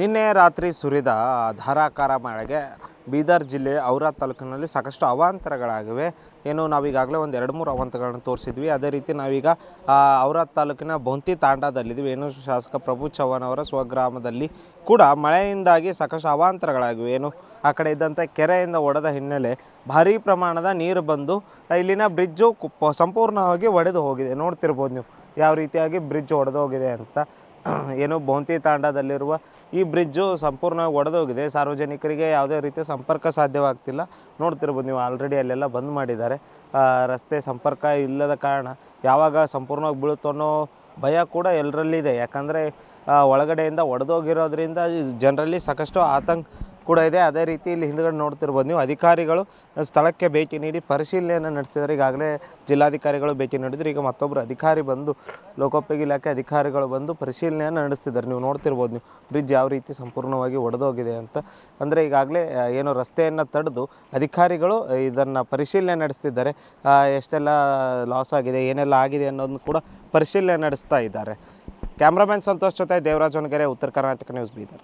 ನಿನ್ನೆ ರಾತ್ರಿ ಸುರಿದ ಧಾರಾಕಾರ ಮಳೆಗೆ ಬೀದರ್ ಜಿಲ್ಲೆ ಔರಾ ತಾಲೂಕಿನಲ್ಲಿ ಸಾಕಷ್ಟು ಅವಾಂತರಗಳಾಗಿವೆ. ಏನು ನಾವೀಗಾಗಲೇ ಒಂದು ಎರಡು ಮೂರು ಅವಾಂತರಗಳನ್ನು ತೋರಿಸಿದ್ವಿ. ಅದೇ ರೀತಿ ನಾವೀಗ ಔರಾ ತಾಲೂಕಿನ ಬೊಂತಿ ತಾಂಡದಲ್ಲಿದ್ವಿ ಏನು ಶಾಸಕ ಪ್ರಭು ಚವ್ಹಾಣ್ ಅವರ ಸ್ವಗ್ರಾಮದಲ್ಲಿ ಕೂಡ ಮಳೆಯಿಂದಾಗಿ ಸಾಕಷ್ಟು ಅವಾಂತರಗಳಾಗಿವೆ. ಏನು, ಆ ಕಡೆ ಇದ್ದಂಥ ಕೆರೆಯಿಂದ ಒಡೆದ ಹಿನ್ನೆಲೆ ಭಾರೀ ಪ್ರಮಾಣದ ನೀರು ಬಂದು ಇಲ್ಲಿನ ಬ್ರಿಡ್ಜು ಸಂಪೂರ್ಣವಾಗಿ ಒಡೆದು ಹೋಗಿದೆ. ನೋಡ್ತಿರ್ಬೋದು ನೀವು, ಯಾವ ರೀತಿಯಾಗಿ ಬ್ರಿಡ್ಜ್ ಒಡೆದು ಹೋಗಿದೆ ಅಂತ. ಏನು ಬೌಂತಿ ತಾಂಡದಲ್ಲಿರುವ ಈ ಬ್ರಿಡ್ಜು ಸಂಪೂರ್ಣವಾಗಿ ಒಡೆದೋಗಿದೆ. ಸಾರ್ವಜನಿಕರಿಗೆ ಯಾವುದೇ ರೀತಿಯ ಸಂಪರ್ಕ ಸಾಧ್ಯವಾಗ್ತಿಲ್ಲ. ನೋಡ್ತಿರ್ಬೋದು ನೀವು ಆಲ್ರೆಡಿ ಅಲ್ಲೆಲ್ಲ ಬಂದ್ ಮಾಡಿದ್ದಾರೆ. ರಸ್ತೆ ಸಂಪರ್ಕ ಇಲ್ಲದ ಕಾರಣ ಯಾವಾಗ ಸಂಪೂರ್ಣವಾಗಿ ಬೀಳುತ್ತೋ ಅನ್ನೋ ಭಯ ಕೂಡ ಎಲ್ಲರಲ್ಲಿದೆ ಯಾಕಂದರೆ ಒಳಗಡೆಯಿಂದ ಒಡೆದೋಗಿರೋದ್ರಿಂದ ಜನರಲ್ಲಿ ಸಾಕಷ್ಟು ಆತಂಕ ಕೂಡ ಇದೆ. ಅದೇ ರೀತಿ ಇಲ್ಲಿ ಹಿಂದ್ಗಡೆ ನೋಡ್ತಿರ್ಬೋದು ನೀವು. ಅಧಿಕಾರಿಗಳು ಸ್ಥಳಕ್ಕೆ ಭೇಟಿ ನೀಡಿ ಪರಿಶೀಲನೆಯನ್ನು ನಡೆಸಿದ್ದಾರೆ ಈಗಾಗಲೇ ಜಿಲ್ಲಾಧಿಕಾರಿಗಳು ಭೇಟಿ ನೀಡಿದ್ರು. ಈಗ ಮತ್ತೊಬ್ಬರು ಅಧಿಕಾರಿ ಬಂದು, ಲೋಕೋಪಯೋಗಿ ಇಲಾಖೆ ಅಧಿಕಾರಿಗಳು ಬಂದು ಪರಿಶೀಲನೆಯನ್ನು ನಡೆಸ್ತಿದ್ದಾರೆ. ನೀವು ನೋಡ್ತಿರ್ಬೋದು ನೀವು. ಬ್ರಿಡ್ಜ್ ಯಾವ ರೀತಿ ಸಂಪೂರ್ಣವಾಗಿ ಒಡೆದೋಗಿದೆ ಅಂತ. ಅಂದರೆ ಈಗಾಗಲೇ ಏನು ರಸ್ತೆಯನ್ನು ತಡೆದು ಅಧಿಕಾರಿಗಳು ಇದನ್ನು ಪರಿಶೀಲನೆ ನಡೆಸ್ತಿದ್ದಾರೆ. ಎಷ್ಟೆಲ್ಲ ಲಾಸ್ ಆಗಿದೆ, ಏನೆಲ್ಲ ಆಗಿದೆ ಅನ್ನೋದನ್ನು ಕೂಡ ಪರಿಶೀಲನೆ ನಡೆಸ್ತಾ ಇದ್ದಾರೆ. ಕ್ಯಾಮ್ರಾಮನ್ ಸಂತೋಷ್ ಜೊತೆ ದೇವರಾಜ್ ಹೊಣಗೆರೆ ಉತ್ತರ ಕರ್ನಾಟಕ ನ್ಯೂಸ್ ಬೀದರ್.